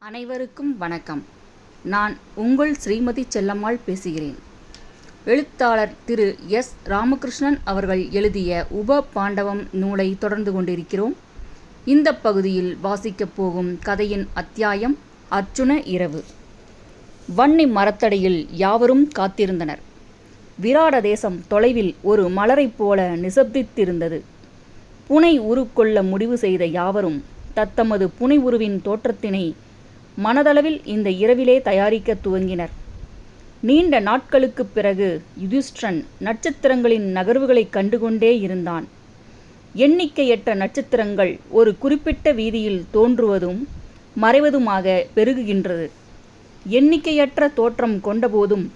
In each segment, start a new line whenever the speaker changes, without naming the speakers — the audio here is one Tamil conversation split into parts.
அனைவருக்கும் வணக்கம். நான் உங்கள் ஸ்ரீமதி செல்லம்மாள் பேசுகிறேன். எழுத்தாளர் திரு எஸ். ராமகிருஷ்ணன் அவர்கள் எழுதிய உப பாண்டவம் நூலை தொடர்ந்து கொண்டிருக்கிறோம். இந்த பகுதியில் வாசிக்கப் போகும் கதையின் அத்தியாயம் அர்ச்சுன இரவு. வன்னி மரத்தடியில் யாவரும் காத்திருந்தனர். விராட தேசம் தொலைவில் ஒரு மலரைப் போல நிசப்தித்திருந்தது. புனை உருக்கொள்ள முடிவு செய்த யாவரும் தத்தமது புனை உருவின் தோற்றத்தினை மனதளவில் இந்த இரவிலே தயாரிக்க துவங்கினர். நீண்ட நாட்களுக்குப் பிறகு யுதிஷ்டிரன் நட்சத்திரங்களின் நகர்வுகளைக் கண்டுகொண்டே இருந்தான். எண்ணிக்கையற்ற நட்சத்திரங்கள் ஒரு குறிப்பிட்ட வீதியில் தோன்றுவதும் மறைவதுமாக பெருகுகின்றது. எண்ணிக்கையற்ற தோற்றம் கொண்டபோதும்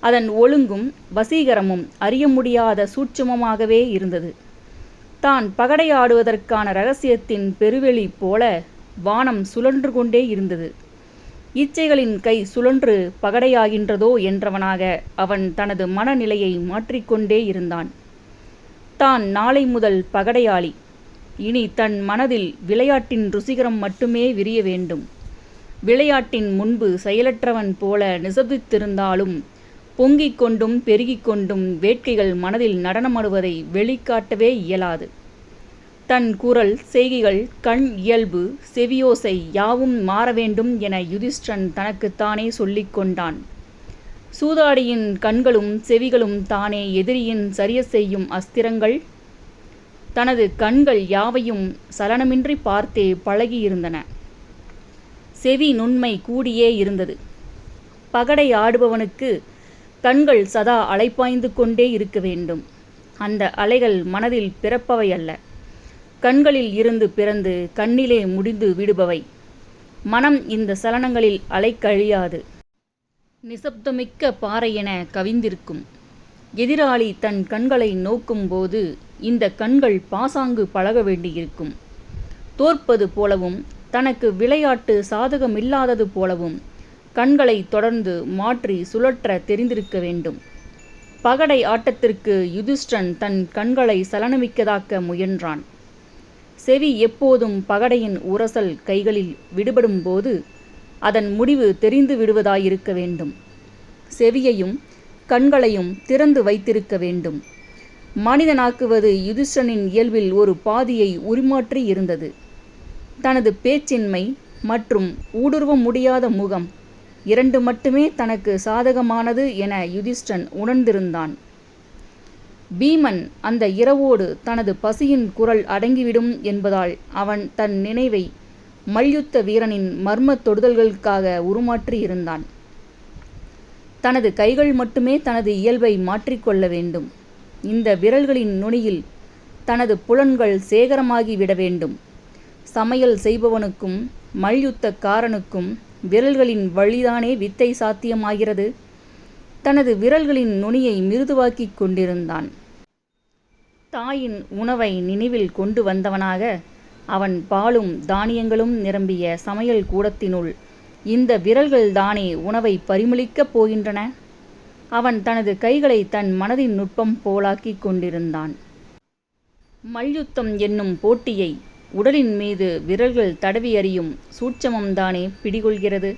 அதன் ஒழுங்கும் வசீகரமும் அறிய முடியாத சூட்சுமமாகவே இருந்தது. தான் பகடையாடுவதற்கான ரகசியத்தின் பெருவெளி போல வானம் சுழன்று கொண்டே இருந்தது. இச்சைகளின் கை சுழன்று பகடையாகின்றதோ என்றவனாக அவன் தனது மனநிலையை மாற்றிக்கொண்டே இருந்தான். தான் நாளை முதல் பகடையாளி. இனி தன் மனதில் விளையாட்டின் ருசிகரம் மட்டுமே விரிய வேண்டும். விளையாட்டின் முன்பு செயலற்றவன் போல நிசப்தித்திருந்தாலும் பொங்கிக் கொண்டும் பெருகிக் கொண்டும் வேட்கைகள் மனதில் நடனமாடுவதை வெளிக்காட்டவே இயலாது. தன் குரல் செய்கைகள் கண் இயல்பு செவியோசை யாவும் மாற வேண்டும் என யுதிஷ்டன் தனக்குத்தானே சொல்லிக் கொண்டான். சூதாடியின் கண்களும் செவிகளும் தானே எதிரியின் சரிய செய்யும் அஸ்திரங்கள்? தனது கண்கள் யாவையும் சலனமின்றி பார்த்தே பழகியிருந்தன. செவி நுண்மை கூடியே இருந்தது. பகடை ஆடுபவனுக்கு கண்கள் சதா அலைப்பாய்ந்து கொண்டே இருக்க வேண்டும். அந்த அலைகள் மனதில் பிறப்பவை அல்ல. கண்களில் இருந்து பிறந்து கண்ணிலே முடிந்து விடுபவை. மனம் இந்த சலனங்களில் அலைக்கழியாது. நிசப்தமிக்க பாறை என கவிந்திருக்கும். எதிராளி தன் கண்களை நோக்கும்போது இந்த கண்கள் பாசாங்கு பழக வேண்டியிருக்கும். தோற்பது போலவும் தனக்கு விளையாட்டு சாதகமில்லாதது போலவும் கண்களை தொடர்ந்து மாற்றி சுழற்ற தெரிந்திருக்க வேண்டும். பகடை ஆட்டத்திற்கு யுதிஷ்டன் தன் கண்களை சலனமிக்கதாக்க முயன்றான். செவி எப்போதும் பகடையின் உரசல் கைகளில் விடுபடும் போது அதன் முடிவு தெரிந்து விடுவதாயிருக்க வேண்டும். செவியையும் கண்களையும் திறந்து வைத்திருக்க வேண்டும். மனிதனாக்குவது யுதிஷ்டனின் இயல்பில் ஒரு பாதியை உரிமாற்றி இருந்தது. தனது பேச்சின்மை மற்றும் ஊடுருவ முடியாத முகம் இரண்டு மட்டுமே தனக்கு சாதகமானது என யுதிஷ்டன் உணர்ந்திருந்தான். பீமன் அந்த இரவோடு தனது பசியின் குரல் அடங்கிவிடும் என்பதால் அவன் தன் நினைவை மல்யுத்த வீரனின் மர்ம தொடுதல்களுக்காக உருமாற்றி இருந்தான். தனது கைகள் மட்டுமே தனது இயல்பை மாற்றிக்கொள்ள வேண்டும். இந்த விரல்களின் நுனியில் தனது புலன்கள் சேகரமாகி விட வேண்டும். சமையல் செய்பவனுக்கும் மல்யுத்தக்காரனுக்கும் விரல்களின் வழிதானே வித்தை சாத்தியமாகிறது. தனது விரல்களின் நுனியை மிருதுவாக்கிக் கொண்டிருந்தான். தாயின் உணவை நினைவில் கொண்டு வந்தவனாக அவன் பாலும் தானியங்களும் நிரம்பிய சமையல் கூடத்தினுள் இந்த விரல்கள் தானே உணவை பரிமளிக்கப் போகின்றன? அவன் தனது கைகளை தன் மனதின் நுட்பம் போலாக்கிக் கொண்டிருந்தான். மல்யுத்தம் என்னும் போட்டியை உடலின் மீது விரல்கள் தடவி அறியும் சூட்சமம்தானே பிடிகொள்கிறது.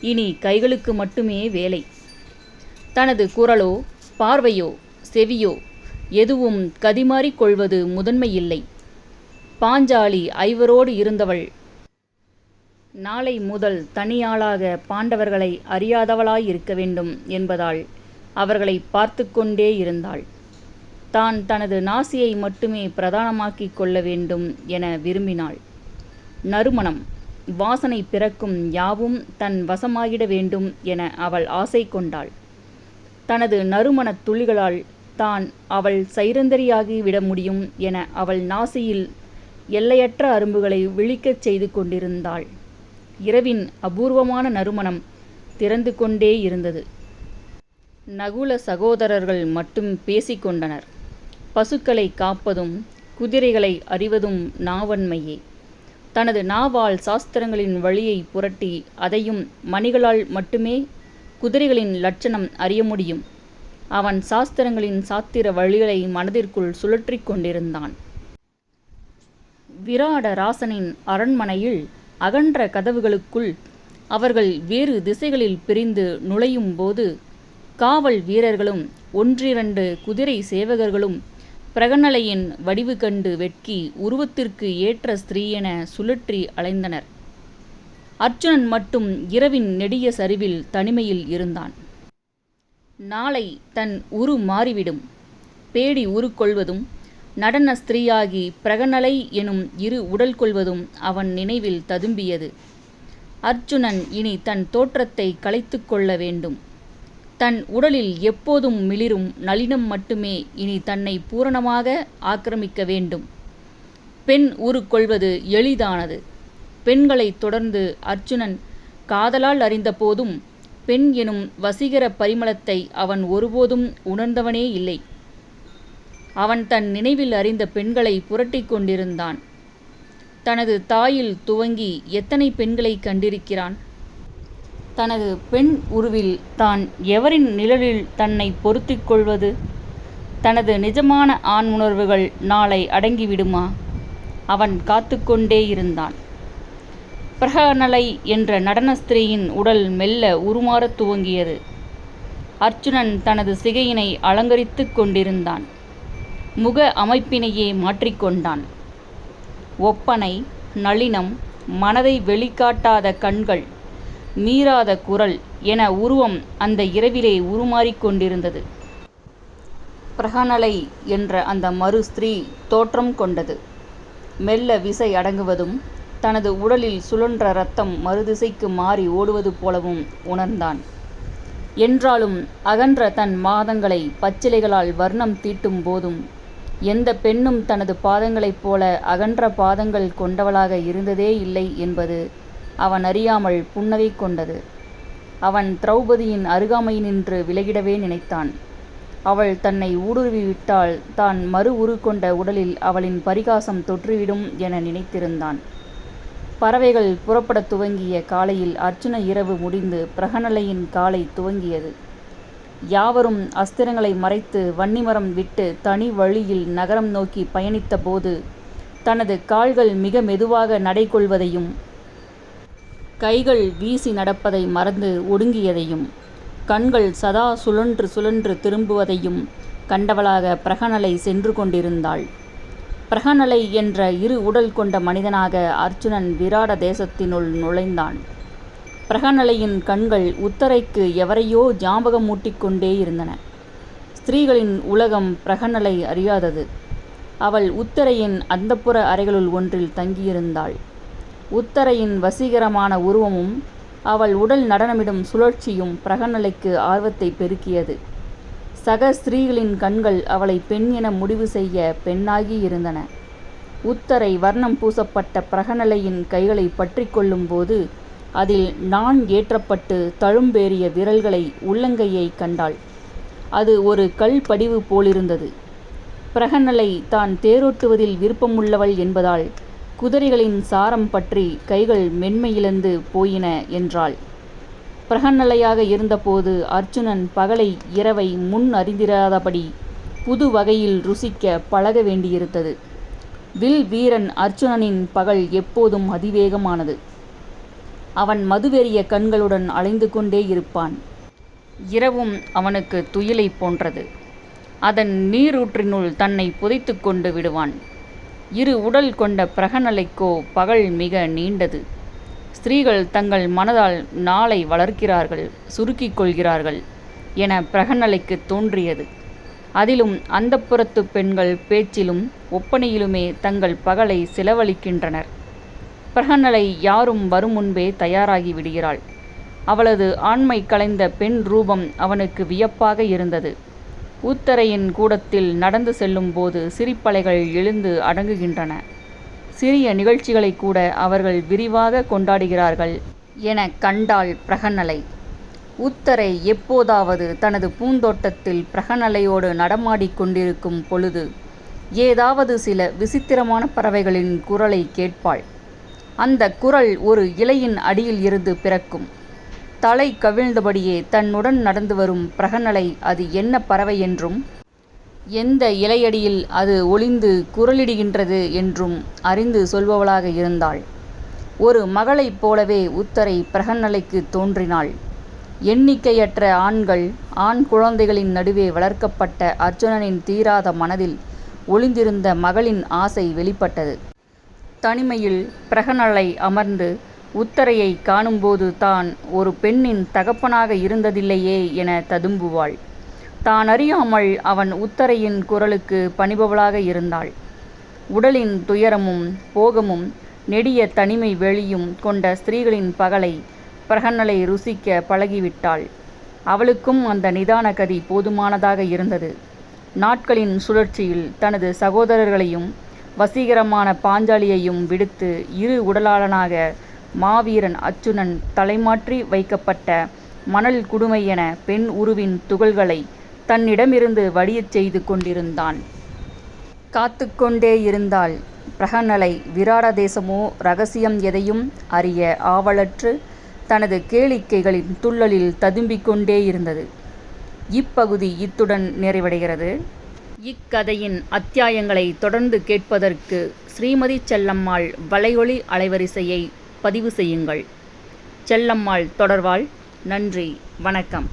இனி கைகளுக்கு மட்டுமே வேலை. தனது குரலோ பார்வையோ செவியோ எதுவும் கதிமாறிக் கொள்வது முதன்மையில்லை. பாஞ்சாலி ஐவரோடு இருந்தவள். நாளை முதல் தனியாளாக பாண்டவர்களை அறியாதவளாயிருக்க வேண்டும் என்பதால் அவர்களை பார்த்து கொண்டே இருந்தாள். தான் தனது நாசியை மட்டுமே பிரதானமாக்கிக் கொள்ள வேண்டும் என விரும்பினாள். நறுமணம் வாசனை பிறக்கும் யாவும் தன் வசமாகிட வேண்டும் என அவள் ஆசை கொண்டாள். தனது நறுமணத் துளிகளால் தான் அவள் சைரந்தரியாகி விட முடியும் என அவள் நாசியில் எல்லையற்ற அரும்புகளை விழிக்கச் செய்து கொண்டிருந்தாள். இரவின் அபூர்வமான நறுமணம் திறந்து கொண்டே இருந்தது. நகுல சகோதரர்கள் மட்டும் பேசிக்கொண்டனர் பசுக்களை காப்பதும் குதிரைகளை அறிவதும் நாவன்மையே. தனது நாவால் சாஸ்திரங்களின் வழியை புரட்டி அதையும் மணிகளால் மட்டுமே குதிரைகளின் லட்சணம் அறிய முடியும். அவன் சாஸ்திரங்களின் சாத்திர வழிகளை மனதிற்குள் சுழற்றிக் கொண்டிருந்தான். விராட ராசனின் அரண்மனையில் அகன்ற கதவுகளுக்குள் அவர்கள் வேறு திசைகளில் பிரிந்து நுழையும் போது காவல் வீரர்களும் ஒன்றிரண்டு குதிரை சேவகர்களும் பிரகநலையின் வடிவு கண்டு வெட்கி உருவத்திற்கு ஏற்ற ஸ்திரீயென சுழற்றி அலைந்தனர். அர்ச்சுனன் மட்டும் இரவின் நெடிய சரிவில் தனிமையில் இருந்தான். நாளை தன் உரு மாறிவிடும். பேடி உருக்கொள்வதும் நடன ஸ்திரீயாகி பிரகநலை எனும் இரு உடல் கொள்வதும் அவன் நினைவில் ததும்பியது. அர்ச்சுனன் இனி தன் தோற்றத்தை கலைத்து கொள்ள வேண்டும். தன் உடலில் எப்போதும் மிளிரும் நளினம் மட்டுமே இனி தன்னை பூரணமாக ஆக்கிரமிக்க வேண்டும். பெண் உருக்கொள்வது எளிதானது. பெண்களைத் தொடர்ந்து அர்ச்சுனன் காதலால் அறிந்த போதும் பெண் எனும் வசீகர பரிமளத்தை அவன் ஒருபோதும் உணர்ந்தவனே இல்லை. அவன் தன் நினைவில் அறிந்த பெண்களை புரட்டிக் கொண்டிருந்தான். தனது தாயில் துவங்கி எத்தனை பெண்களை கண்டிருக்கிறான்? தனது பெண் உருவில் தான் எவரின் நிழலில் தன்னை பொருத்திக் கொள்வது? தனது நிஜமான ஆண் உணர்வுகள் நாளை அடங்கிவிடுமா? அவன் காத்துக்கொண்டே இருந்தான். பிரகநலை என்ற நடன ஸ்திரீயின் உடல் மெல்ல உருமாறத் துவங்கியது. அர்ச்சுனன் தனது சிகையினை அலங்கரித்துக் கொண்டிருந்தான். முக அமைப்பினையே மாற்றிக்கொண்டான் ஒப்பனை நளினம் மனதை வெளிக்காட்டாத கண்கள் மீறாத குரல் என உருவம் அந்த இரவிலே உருமாறிக் கொண்டிருந்தது. பிரகநலை என்ற அந்த மறு ஸ்திரீ தோற்றம் கொண்டது. மெல்ல விசை அடங்குவதும் தனது உடலில் சுழன்ற ரத்தம் மறுதிசைக்கு மாறி ஓடுவது போலவும் உணர்ந்தான். என்றாலும் அகன்ற தன் மாதங்களை பச்சிலைகளால் வர்ணம் தீட்டும் போதும் எந்த பெண்ணும் தனது பாதங்களைப் போல அகன்ற பாதங்கள் கொண்டவளாக இருந்ததே இல்லை என்பது அவன் அறியாமல் புன்னகை கொண்டது. அவன் திரௌபதியின் அருகாமையினின்று விலகிடவே நினைத்தான். அவள் தன்னை ஊடுருவி விட்டால் தான் மறு உரு கொண்ட உடலில் அவளின் பரிகாசம் தொற்றுவிடும் என நினைத்திருந்தான். பறவைகள் புறப்படத் துவங்கிய காலையில் அர்ச்சுன இரவு முடிந்து பிரகநலையின் காலை துவங்கியது. யாவரும் அஸ்திரங்களை மறைத்து வன்னிமரம் விட்டு தனி வழியில் நகரம் நோக்கி பயணித்த போது தனது கால்கள் மிக மெதுவாக நடை கொள்வதையும் கைகள் வீசி நடப்பதை மறந்து ஒடுங்கியதையும் கண்கள் சதா சுழன்று சுழன்று திரும்புவதையும் கண்டவளாக பிரகநலை சென்று கொண்டிருந்தாள். பிரகநலை என்ற இரு உடல் கொண்ட மனிதனாக அர்ச்சுனன் விராட தேசத்தினுள் நுழைந்தான். பிரகநலையின் கண்கள் உத்தரைக்கு எவரையோ ஜாபகம் மூட்டிக்கொண்டே இருந்தன. ஸ்திரீகளின் உலகம் பிரகநலை அறியாதது. அவள் உத்தரையின் அந்தப்புற அறைகளுள் ஒன்றில் தங்கியிருந்தாள். உத்தரையின் வசீகரமான உருவமும் அவள் உடல் நடனமிடும் சுழற்சியும் பிரகநலைக்கு ஆர்வத்தை பெருக்கியது. சக ஸ்திரீகளின் கண்கள் அவளை பெண் என முடிவு செய்ய பெண்ணாகி இருந்தன. உத்தரை வர்ணம் பூசப்பட்ட பிரகநலையின் கைகளை பற்றி கொள்ளும்போது அதில் நான் ஏற்றப்பட்டு தழும்பேறிய விரல்களை உள்ளங்கையை கண்டாள். அது ஒரு கல் படிவு போலிருந்தது. பிரகநலை தான் தேரோட்டுவதில் விருப்பமுள்ளவள் என்பதால் குதிரைகளின் சாரம் பற்றி கைகள் மென்மையிழந்து போயின என்றாள். பிரகநலையாக இருந்தபோது அர்ச்சுனன் பகலை இரவை முன் அறிந்திராதபடி புது வகையில் ருசிக்க பழக வேண்டியிருந்தது. வில் வீரன் அர்ச்சுனனின் பகல் எப்போதும் அதிவேகமானது. அவன் மதுவெறிய கண்களுடன் அலைந்து கொண்டே இருப்பான். இரவும் அவனுக்கு துயிலை போன்றது. அதன் நீரூற்றினுள் தன்னை புதைத்து கொண்டு விடுவான். இரு உடல் கொண்ட பிரகநலைக்கோ பகல் மிக நீண்டது. ஸ்திரீகள் தங்கள் மனதால் நாளை வளர்க்கிறார்கள் சுருக்கிக் கொள்கிறார்கள் என பிரகநலைக்கு தோன்றியது. அதிலும் அந்த பெண்கள் பேச்சிலும் ஒப்பனையிலுமே தங்கள் பகலை செலவழிக்கின்றனர். பிரகநலை யாரும் வரும் முன்பே தயாராகி விடுகிறாள். அவளது ஆண்மை கலைந்த பெண் ரூபம் அவனுக்கு வியப்பாக இருந்தது. ஊத்தரையின் கூடத்தில் நடந்து செல்லும்போது சிரிப்பலைகள் எழுந்து அடங்குகின்றன. சிறிய நிகழ்ச்சிகளை கூட அவர்கள் விரிவாக கொண்டாடுகிறார்கள். என கண்டாள் பிரகநலை. உத்தரை எப்போதாவது தனது பூந்தோட்டத்தில் பிரகநலையோடு நடமாடிக் கொண்டிருக்கும் பொழுது ஏதாவது சில விசித்திரமான பறவைகளின் குரலை கேட்பாள். அந்த குரல் ஒரு இலையின் அடியில் இருந்து பிறக்கும். தலை கவிழ்ந்தபடியே தன்னுடன் நடந்து வரும் பிரகநலை அது என்ன பறவை என்றும் எந்த இலையடியில் அது ஒளிந்து குரலிடுகின்றது என்றும் அறிந்து சொல்பவளாக இருந்தாள். ஒரு மகளைப் போலவே உத்தரை பிரகன்னலைக்கு தோன்றினாள். எண்ணிக்கையற்ற ஆண்கள் ஆண் குழந்தைகளின் நடுவே வளர்க்கப்பட்ட அர்ஜுனனின் தீராத மனதில் ஒளிந்திருந்த மகளின் ஆசை வெளிப்பட்டது. தனிமையில் பிரகனலை அமர்ந்து உத்தரையை காணும்போது தான் ஒரு பெண்ணின் தகப்பனாக இருந்ததில்லையே என ததும்புவாள். தான் அறியாமல் அவன் உத்தரையின் குரலுக்கு பணிபவளாக இருந்தாள். உடலின் துயரமும் போகமும் நெடிய தனிமை வெளியும் கொண்ட ஸ்திரீகளின் பகலை பிரகன்னலை ருசிக்க பழகிவிட்டாள். அவளுக்கும் அந்த நிதான கதி போதுமானதாக இருந்தது. நாட்களின் சுழற்சியில் தனது சகோதரர்களையும் வசீகரமான பாஞ்சாலியையும் விடுத்து இரு உடலாளனாக மாவீரன் அச்சுனன் தலைமாற்றி வைக்கப்பட்ட மணல் குடுமை என பெண் உருவின் துகள்களை தன்னிடமிருந்து வடியச் செய்து கொண்டிருந்தான். காத்து கொண்டே இருந்தாள். பிரகநலை விராட தேசமோ ரகசியம் எதையும் அறிய ஆவலற்று தனது கேளிக்கைகளின் துள்ளலில் ததும்பிக் கொண்டே இருந்தது. இப்பகுதி இத்துடன் நிறைவடைகிறது. இக்கதையின் அத்தியாயங்களை தொடர்ந்து கேட்பதற்கு ஸ்ரீமதி செல்லம்மாள் வலையொலி அலைவரிசையை பதிவு செய்யுங்கள். செல்லம்மாள் தொடர்வாள். நன்றி. வணக்கம்.